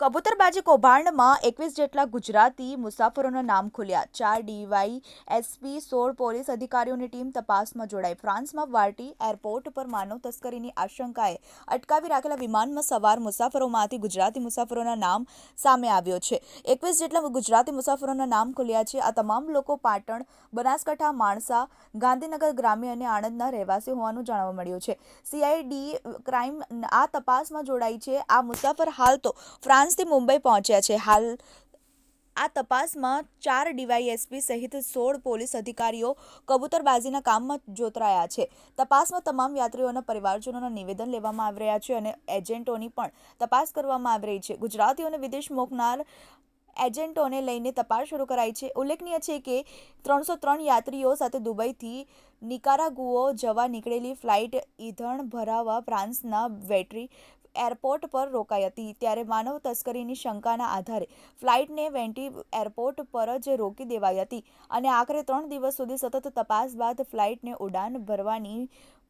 કબૂતરબાજી કૌભાંડમાં એકવીસ જેટલા ગુજરાતી મુસાફરોના નામ ખુલ્યા. ચાર ડીવાય એસપી, સોળ પોલીસ અધિકારીઓની ટીમ તપાસમાં જોડાઈ. ફ્રાન્સમાં વાર્ટી એરપોર્ટ પર માનવ તસ્કરીની આશંકાએ અટકાવી રાખેલા વિમાનમાં સવાર મુસાફરોમાંથી ગુજરાતી મુસાફરોના નામ સામે આવ્યો છે. એકવીસ જેટલા ગુજરાતી મુસાફરોના નામ ખુલ્યા છે. આ તમામ લોકો પાટણ, બનાસકાંઠા, માણસા, ગાંધીનગર ગ્રામ્ય અને આણંદના રહેવાસી હોવાનું જાણવા મળ્યું છે. સીઆઈડી ક્રાઇમ આ તપાસમાં જોડાઈ છે. આ મુસાફર હાલ તો ફ્રાન્સથી મુંબઈ પહોંચ્યા છે. હાલ આ તપાસમાં ચાર ડીવાયએસપી સહિત સોળ પોલીસ અધિકારીઓ કબૂતરબાજીના કામમાં જોતરાયા છે. તપાસમાં તમામ યાત્રીઓના પરિવારજનોના નિવેદન લેવામાં આવી રહ્યા છે અને એજન્ટોની પણ તપાસ કરવામાં આવી રહી છે. ગુજરાતીઓને વિદેશ મોકનાર એજન્ટોને લઈને તપાસ શરૂ કરાઈ છે. ઉલ્લેખનીય છે કે ત્રણસો ત્રણ યાત્રીઓ સાથે દુબઈથી નિકારાગુઓ જવા નીકળેલી ફ્લાઇટ ઈંધણ ભરાવવા ફ્રાન્સના વેટ્રી એરપોર્ટ પર રોકાઈ હતી. ત્યારે માનવ તસ્કરીની શંકાના આધારે ફ્લાઇટને વેન્ટી એરપોર્ટ પર જ રોકી દેવાઈ હતી અને આખરે ત્રણ દિવસ સુધી સતત તપાસ બાદ ફ્લાઇટને ઉડાન ભરવાની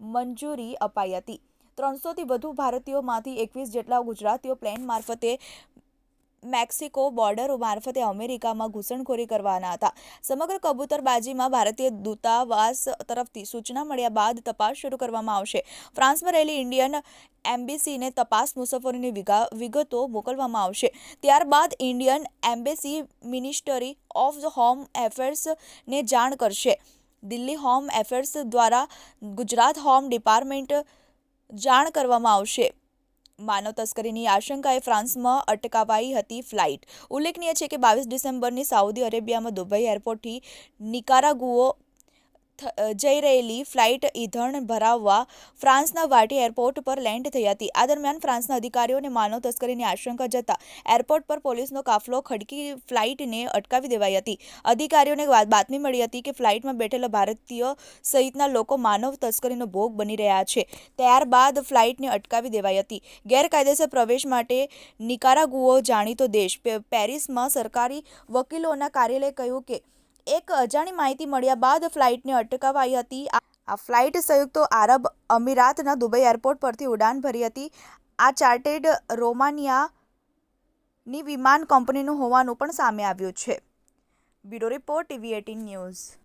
મંજૂરી અપાઈ હતી. ત્રણસોથી વધુ ભારતીયોમાંથી એકવીસ જેટલા ગુજરાતીઓ પ્લેન મારફતે મેક્સિકો બોર્ડર મારફતે અમેરિકામાં ઘૂસણખોરી કરવાના હતા. સમગ્ર કબૂતરબાજીમાં ભારતીય દૂતાવાસ તરફથી સૂચના મળ્યા બાદ તપાસ શરૂ કરવામાં આવશે. ફ્રાન્સમાં રહેલી ઇન્ડિયન એમ્બેસીને તપાસ મુસાફરોની વિગા, વિગતો મોકલવામાં આવશે. ત્યારબાદ Indian embassy ministry of the home એફેર્સને જાણ કરશે. દિલ્હી હોમ એફેર્સ દ્વારા ગુજરાત હોમ ડિપાર્ટમેન્ટ જાણ કરવામાં આવશે. માનવ તસ્કરીની આશંકાએ ફ્રાન્સમાં અટકાવાઈ હતી ફ્લાઇટ. ઉલ્લેખનીય છે કે બાવીસ ડિસેમ્બરની સાઉદી અરેબિયામાં દુબઈ એરપોર્ટથી નિકારાગુઓ જઈ રહેલી ફ્લાઇટ ઈંધણ ભરાવવા ફ્રાન્સના વાટી એરપોર્ટ પર લેન્ડ થઈ હતી. આ દરમિયાન ફ્રાન્સના અધિકારીઓને માનવ તસ્કરીની આશંકા જતા એરપોર્ટ પર પોલીસનો કાફલો ખડકી ફ્લાઇટને અટકાવી દેવાઈ હતી. અધિકારીઓને બાતમી મળી હતી કે ફ્લાઇટમાં બેઠેલા ભારતીય સહિતના લોકો માનવ તસ્કરીનો ભોગ બની રહ્યા છે. ત્યારબાદ ફ્લાઇટને અટકાવી દેવાઈ હતી. ગેરકાયદેસર પ્રવેશ માટે નિકારાગુઓ જાણીતો દેશ. પેરિસમાં સરકારી વકીલોના કાર્યાલયે કહ્યું કે એક અજાણી માહિતી મળ્યા બાદ ફ્લાઇટને અટકાવાઈ હતી. આ ફ્લાઇટ સંયુક્ત આરબ અમીરાતના દુબઈ એરપોર્ટ પરથી ઉડાન ભરી હતી. આ ચાર્ટેડ રોમાનિયાની વિમાન કંપનીનું હોવાનું પણ સામે આવ્યું છે. Bureau report TV eighteen news.